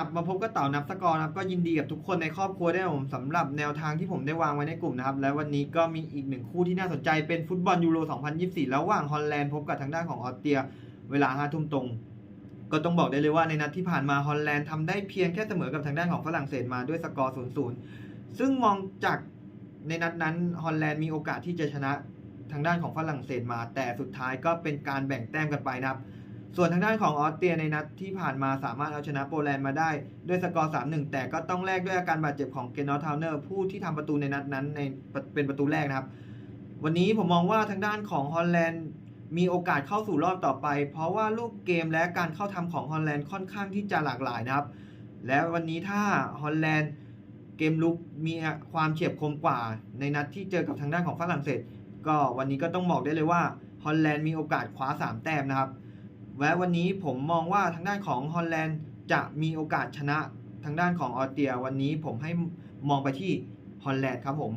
กลับมาพบกับเต่านับสกอร์นะครับก็ยินดีกับทุกคนในครอบครัวได้ผมสำหรับแนวทางที่ผมได้วางไว้ในกลุ่มนะครับ และวันนี้ก็มีอีกหนึ่งคู่ที่น่าสนใจเป็นฟุตบอลยูโร 2024 ระหว่างฮอลแลนด์พบกับทางด้านของออสเตรีย เวลา5ทุ่มตรง ก็ต้องบอกได้เลยว่าในนัดที่ผ่านมาฮอลแลนด์ทำได้เพียงแค่เสมอกับทางด้านของฝรั่งเศสมาด้วยสกอร์ 0-0 ซึ่งมองจากในนัดนั้นฮอลแลนด์มีโอกาสที่จะชนะทางด้านของฝรั่งเศสมา แต่สุดท้ายก็เป็นการแบ่งแต้มกันไปนะครับ ส่วนทางด้านของออสเตรียในนัดที่ผ่านมาสามารถเอาชนะโปแลนด์มาได้ ด้วยสกอร์ 3-1 แต่ก็ต้องแลกด้วยอาการบาดเจ็บของเกนอทาวเนอร์ผู้ที่ทำประตูในนัดนั้นในเป็นประตูแรกนะครับ วันนี้ผมมองว่าทางด้านของฮอลแลนด์มีโอกาสเข้าสู่รอบต่อไป เพราะว่าลูกเกมและการเข้าทำของฮอลแลนด์ค่อนข้างที่จะหลากหลายนะครับ และวันนี้ถ้าฮอลแลนด์เกมลุกมีความเฉียบคมกว่า ในนัดที่เจอกับทางด้านของฝรั่งเศส ก็วันนี้ก็ต้องบอกได้เลยว่าฮอลแลนด์มีโอกาสคว้า 3 แต้มนะครับ และวันนี้ผมมองว่าทางด้านของฮอลแลนด์จะมีโอกาสชนะทางด้านของออสเตรีย วันนี้ผมให้มองไปที่ฮอลแลนด์ครับผม